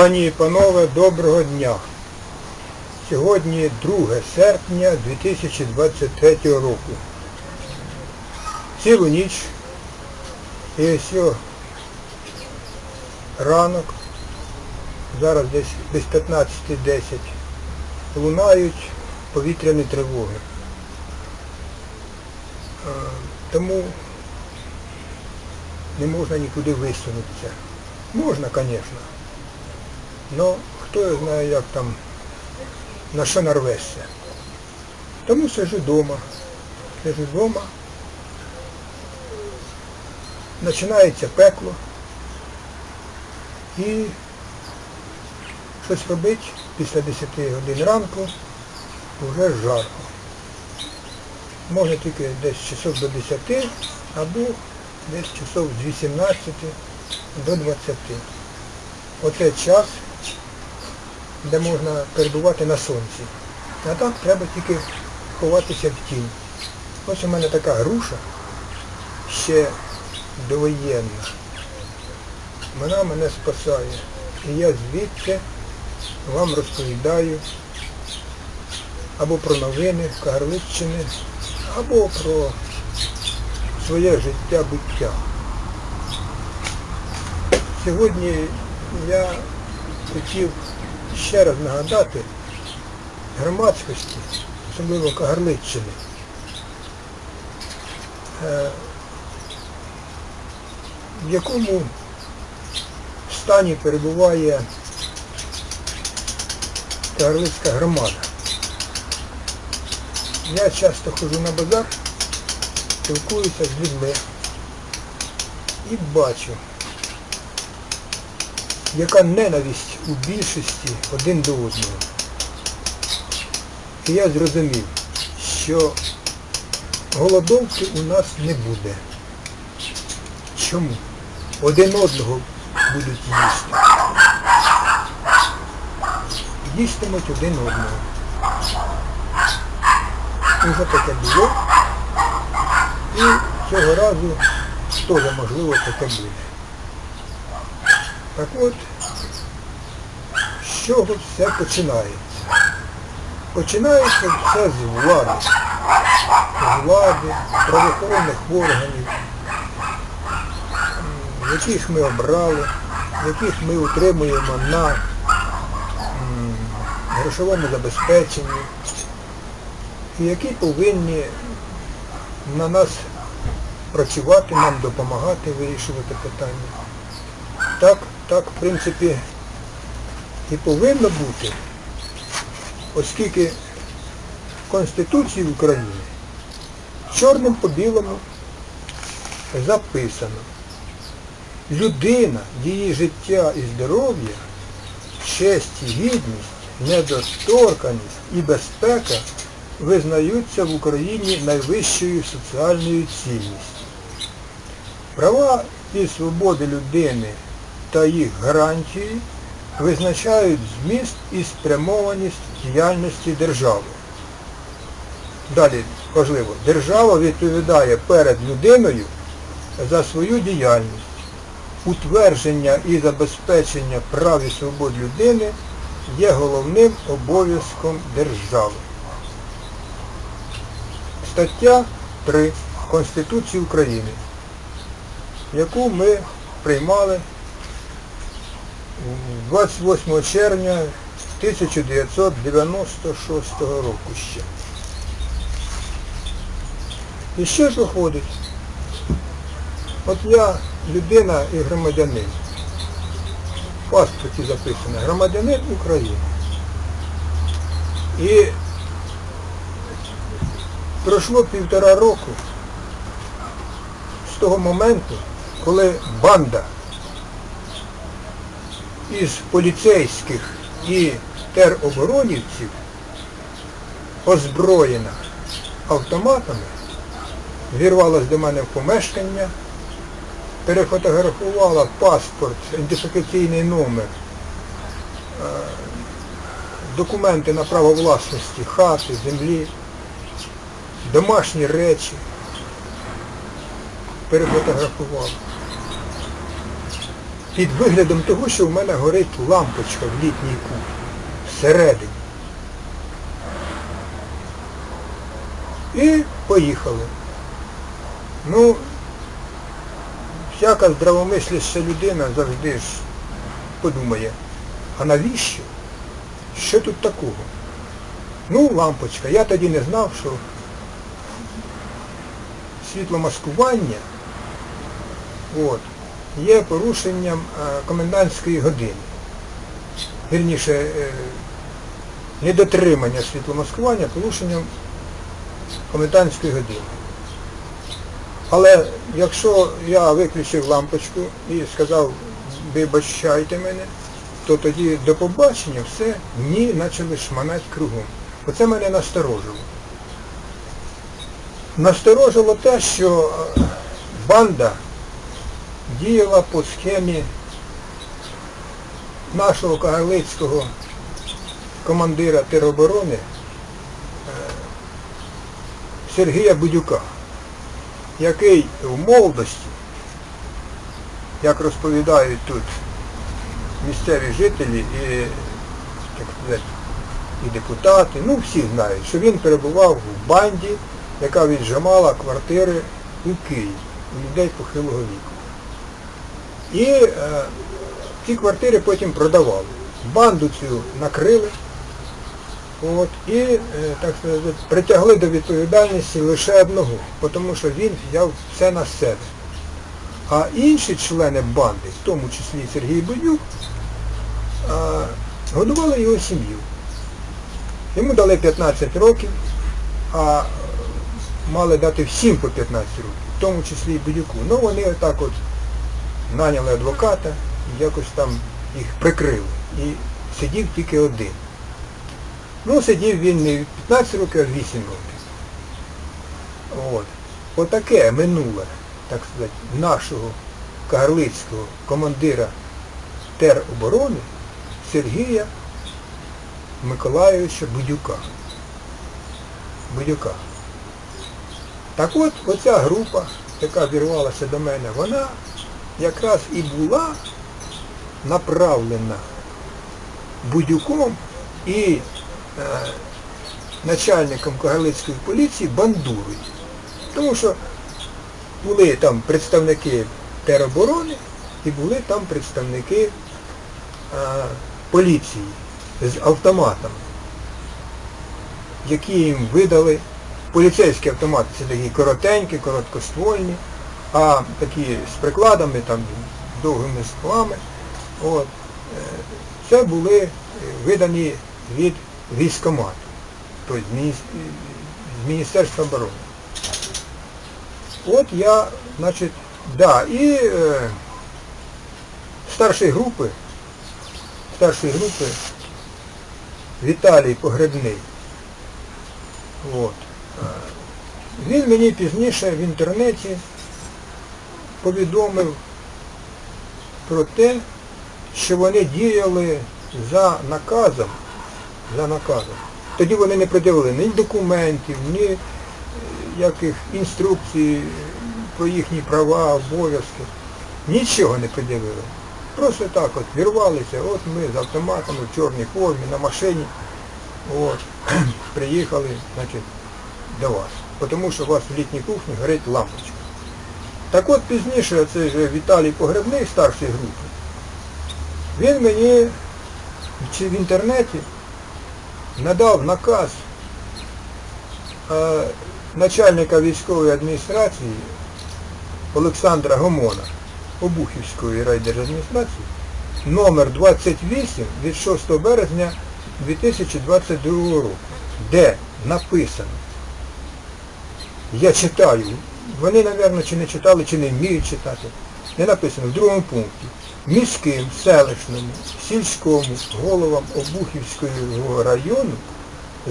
Пані і панове, доброго дня. Сьогодні 2 серпня 2023 року. Цілу ніч і ось ранок, зараз десь без 15.10, лунають повітряні тривоги. Е, Тому не можна нікуди висунутися. Можна, звісно. Ну, хто його знає, як там, на що нарвешся. Тому сиджу вдома. Сиджу вдома. Починається пекло. І щось робити після 10 годин ранку вже жарко. Може тільки десь часов до 10 або десь часов з 18 до 20. Оце час, де можна перебувати на сонці. А так треба тільки ховатися в тінь. Ось у мене така груша, ще довоєнна. Вона мене спасає. І я звідси вам розповідаю або про новини Кагарличчини, або про своє життя буття. Сьогодні я хотів ще раз нагадати громадськості, особливо Кагарличчини, е, в якому стані перебуває Кагарлицька громада. Я часто ходжу на базар, спілкуюся з людьми і бачу, яка ненависть у більшості один до одного. І я зрозумів, що голодовки у нас не буде. Чому? Один одного будуть їсти. Їстимуть один одного. Уже таке було. І цього разу теж можливо таке буде. Так от, з чого все починається? Починається все з влади. З влади, правоохоронних органів, яких ми обрали, яких ми утримуємо на грошовому забезпеченні, і які повинні на нас працювати, нам допомагати вирішувати питання. Так, так, в принципі, і повинно бути, оскільки в Конституції України чорним по білому записано. Людина, її життя і здоров'я, честь і гідність, недоторканість і безпека визнаються в Україні найвищою соціальною цінністю. Права і свободи людини та їх гарантії визначають зміст і спрямованість діяльності держави. Далі важливо, держава відповідає перед людиною за свою діяльність. Утвердження і забезпечення прав і свобод людини є головним обов'язком держави. Стаття 3 Конституції України, яку ми приймали 28 червня 1996 року ще. І що ж виходить? От я людина і громадянин. В паспорті записано громадянин України. І пройшло півтора року з того моменту, коли банда із поліцейських і тероборонівців, озброєна автоматами, вірвалась до мене в помешкання, перефотографувала паспорт, ідентифікаційний номер, е, документи на право власності, хати, землі, домашні речі, перефотографувала. Під виглядом того, що в мене горить лампочка в літній кухні. Всередині. І поїхали. Ну, всяка здравомисляща людина завжди ж подумає, а навіщо? Що тут такого? Ну, лампочка. Я тоді не знав, що світломаскування от, є порушенням е, комендантської години. Вірніше, е, недотримання світломаскування порушенням комендантської години. Але якщо я виключив лампочку і сказав, вибачайте мене, то тоді до побачення все дні почали шманати кругом. Оце мене насторожило. Насторожило те, що е, банда діяла по схемі нашого кагалицького командира тероборони е, Сергія Будюка, який в молодості, як розповідають тут місцеві жителі і, так сказати, і депутати, ну всі знають, що він перебував в банді, яка віджимала квартири у Києві у людей похилого віку. І е, ці квартири потім продавали. Банду цю накрили. От, і, е, так сказати, притягли до відповідальності лише одного, тому що він взяв все на себе. А інші члени банди, в тому числі Сергій Бодюк, е, годували його сім'ю. Йому дали 15 років, а мали дати всім по 15 років, в тому числі і Бодюку. Ну вони отак от наняли адвоката якось там їх прикрили. І сидів тільки один. Ну, сидів він не 15 років, а 8 років. От. Отаке минуле, так сказати, нашого кагарлицького командира тероборони Сергія Миколайовича Будюка. Будюка. Так от, оця група, яка вірвалася до мене, вона якраз і була направлена Будюком і е, начальником Кагалицької поліції Бандурою. Тому що були там представники тероборони і були там представники е, поліції з автоматами, які їм видали. Поліцейські автомати це такі коротенькі, короткоствольні, а такі з прикладами, там, довгими стволами. От, е, це були е, видані від військомату, тобто з Міністерства оборони. От я, значить, да, і е, старшої групи, старшої групи Віталій Погребний. От. Е, Він мені пізніше в інтернеті повідомив про те, що вони діяли за наказом, за наказом. Тоді вони не пред'явили ні документів, ні е, яких інструкцій про їхні права, обов'язки. Нічого не пред'явили. Просто так от вірвалися, от ми з автоматами в чорній формі, на машині, от, приїхали, значить, до вас. Тому що у вас в літній кухні горить лампочка. Так от пізніше цей же Віталій Погребний, старший групи, він мені чи в інтернеті надав наказ е, начальника військової адміністрації Олександра Гомона Обухівської райдержадміністрації номер 28 від 6 березня 2022 року, де написано, я читаю, вони, мабуть, чи не читали, чи не вміють читати, де написано. В другому пункті, міським, селищному, сільському головам Обухівського району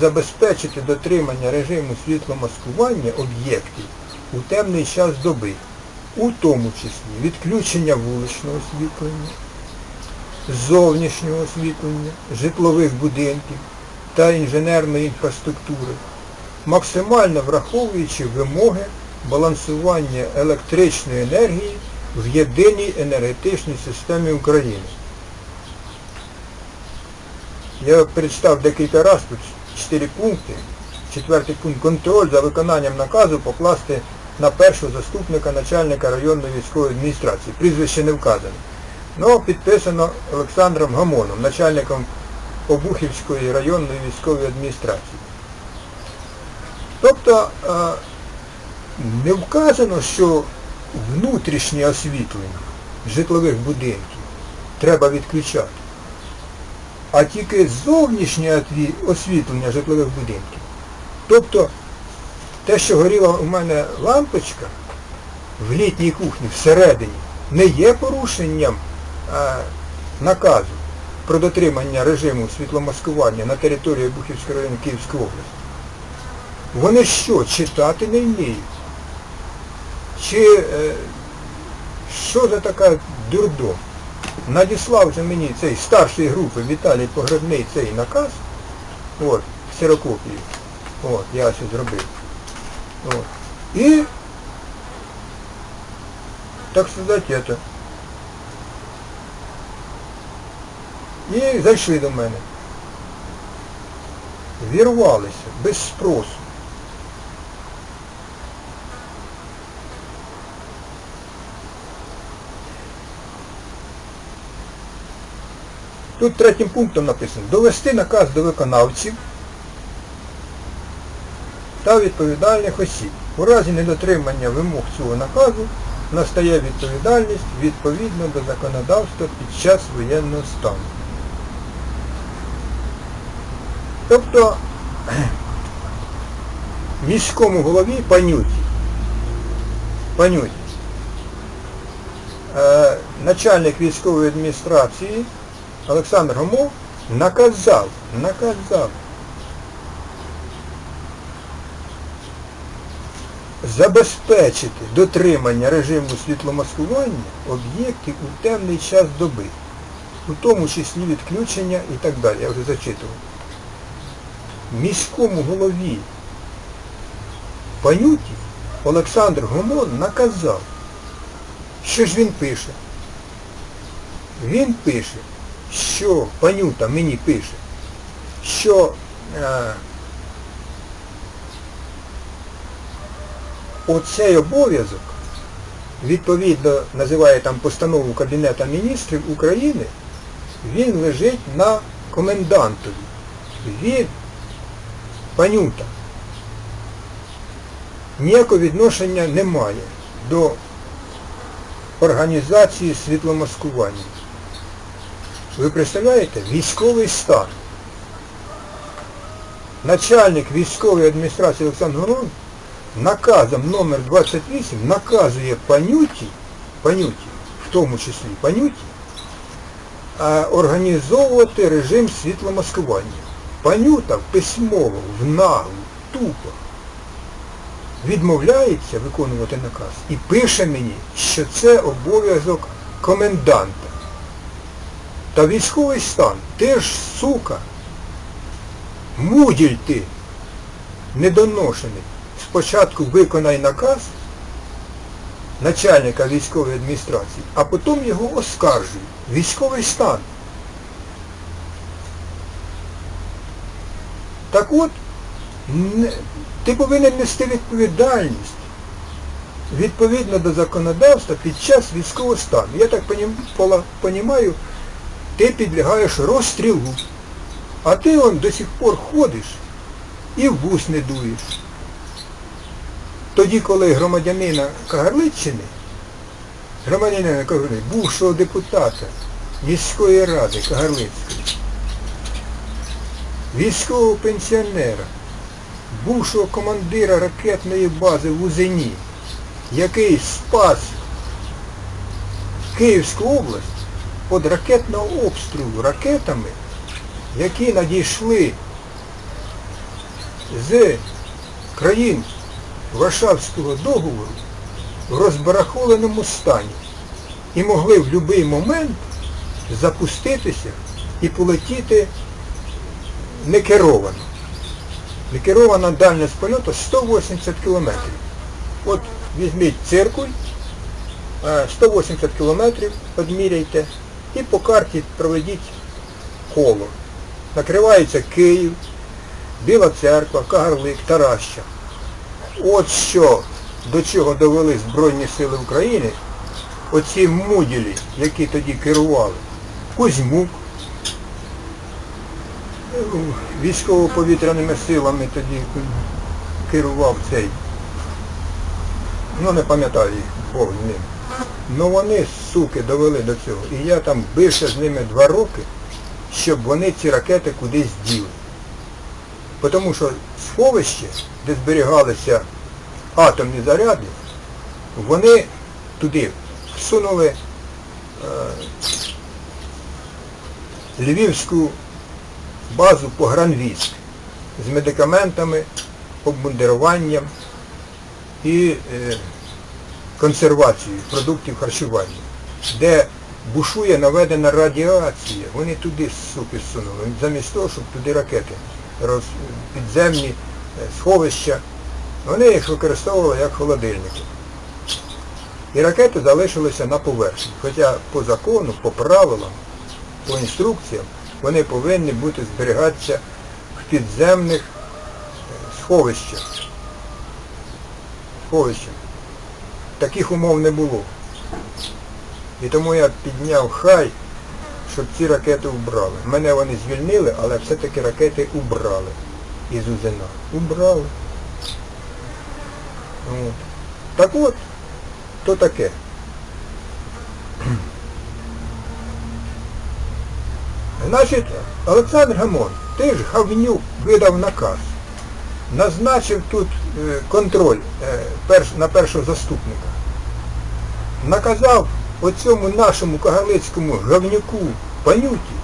забезпечити дотримання режиму світломаскування об'єктів у темний час доби, у тому числі відключення вуличного освітлення, зовнішнього освітлення, житлових будинків та інженерної інфраструктури, максимально враховуючи вимоги балансування електричної енергії в єдиній енергетичній системі України. Я представ декілька разів тут чотири пункти. Четвертий пункт контроль за виконанням наказу покласти на першого заступника начальника районної військової адміністрації. Прізвище не вказано. Ну, підписано Олександром Гамоном, начальником Обухівської районної військової адміністрації. Тобто е, не вказано, що внутрішнє освітлення житлових будинків треба відключати, а тільки зовнішнє освітлення житлових будинків. Тобто те, що горіла у мене лампочка в літній кухні всередині, не є порушенням е, наказу про дотримання режиму світломаскування на території Бухівського району Київської області. Вони що, читати не вміють? Чи е, що за така дурдом? Надіслав же мені цей старшої групи Віталій Погребний цей наказ, от, ксерокопію. От, я все зробив. От. І, так сказати, это. І зайшли до мене. Вірвалися без спросу. Тут третім пунктом написано довести наказ до виконавців та відповідальних осіб. У разі недотримання вимог цього наказу настає відповідальність відповідно до законодавства під час воєнного стану. Тобто міському голові панюті, панюті, е, начальник військової адміністрації Олександр Гомов наказав, наказав забезпечити дотримання режиму світломаскування об'єктів у темний час доби, у тому числі відключення і так далі. Я вже зачитував. Міському голові Панюті Олександр Гомон наказав. Що ж він пише? Він пише, що Панюта мені пише, що е, оцей обов'язок, відповідно називає там постанову Кабінета міністрів України, він лежить на комендантові. Він, Панюта, ніякого відношення не має до організації світломаскування. Ви представляєте? Військовий стан. Начальник військової адміністрації Олександр Горон наказом номер 28 наказує панюті, панюті, в тому числі панюті, організовувати режим світломаскування. Панюта письмово, в наглу, тупо відмовляється виконувати наказ і пише мені, що це обов'язок коменданта. Та військовий стан, ти ж, сука, муділь ти, недоношений. Спочатку виконай наказ начальника військової адміністрації, а потім його оскаржуй. Військовий стан. Так от, ти повинен нести відповідальність відповідно до законодавства під час військового стану. Я так розумію, ти підлягаєш розстрілу. А ти он до сих пор ходиш і в вус не дуєш. Тоді, коли громадянина Кагарличчини, громадянина Кагарличчини, бувшого депутата міської ради Кагарлицької, військового пенсіонера, бувшого командира ракетної бази в Узені, який спас Київську область від ракетного обстрілу ракетами, які надійшли з країн Варшавського договору в розбарахоленому стані і могли в будь-який момент запуститися і полетіти некеровано. Некерована дальність польоту 180 кілометрів. От візьміть циркуль е, 180 кілометрів одміряйте і по карті проведіть коло. Накривається Київ, Біла Церква, Кагарлик, Тараща. От що, до чого довели Збройні Сили України, оці муділі, які тоді керували, Кузьмук, е, військово-повітряними силами тоді керував цей, ну не пам'ятаю їх, Бог ним. Ну вони, суки, довели до цього. І я там бився з ними два роки, щоб вони ці ракети кудись діли. Тому що сховище, де зберігалися атомні заряди, вони туди всунули е, львівську базу погранвійськ з медикаментами, обмундируванням і е, консервацією продуктів харчування, де бушує наведена радіація, вони туди, суки, сунули, замість того, щоб туди ракети, роз, підземні е, сховища, вони їх використовували як холодильники. І ракети залишилися на поверхні. Хоча по закону, по правилам, по інструкціям, вони повинні бути зберігатися в підземних е, сховищах. Сховищах. Таких умов не було. І тому я підняв хай, щоб ці ракети убрали. Мене вони звільнили, але все-таки ракети убрали із УЗНА. Убрали. От. Так от, то таке. Значить, Олександр Гамон, ти ж Гавнюк видав наказ. Назначив тут е, контроль е, на першого заступника. Наказав оцьому нашому кагалицькому гавнюку панюті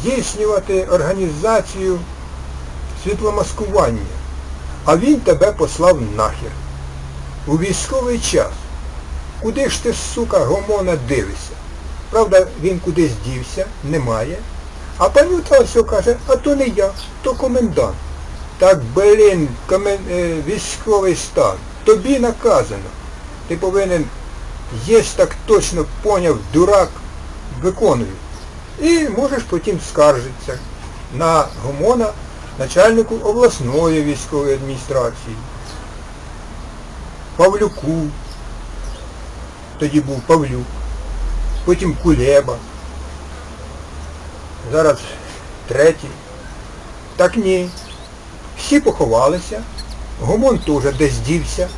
здійснювати організацію світломаскування. А він тебе послав нахер. У військовий час. Куди ж ти, сука, гомона дивишся? Правда, він кудись дівся, немає. А панюта ось каже, а то не я, то комендант. Так, блін, комен... е, військовий стан. Тобі наказано. Ти повинен, є так точно поняв, дурак, виконуй. І можеш потім скаржитися на гомона начальнику обласної військової адміністрації, Павлюку, тоді був Павлюк, потім Кулеба, зараз третій. Так ні. Всі поховалися, Гомон теж десь дівся,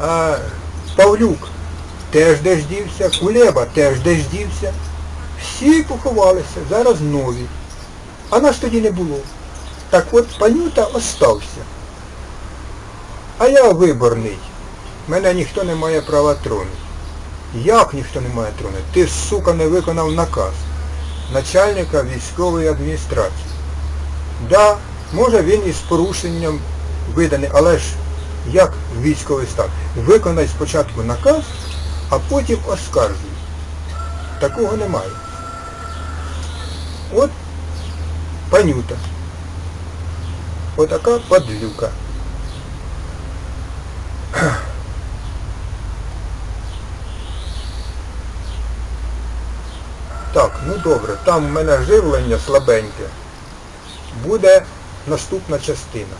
а Павлюк теж десь дівся, Кулеба теж десь дівся. Всі поховалися, зараз нові. А нас тоді не було. Так от панюта остався. А я виборний. Мене ніхто не має права тронути. Як ніхто не має тронути? Ти, сука, не виконав наказ начальника військової адміністрації. Да, може він із порушенням виданий, але ж як військовий стан? Виконай спочатку наказ, а потім оскаржуй. Такого немає. От панюта. Отака падлюка. Ну добре, там в мене живлення слабеньке. Буде наступна частина.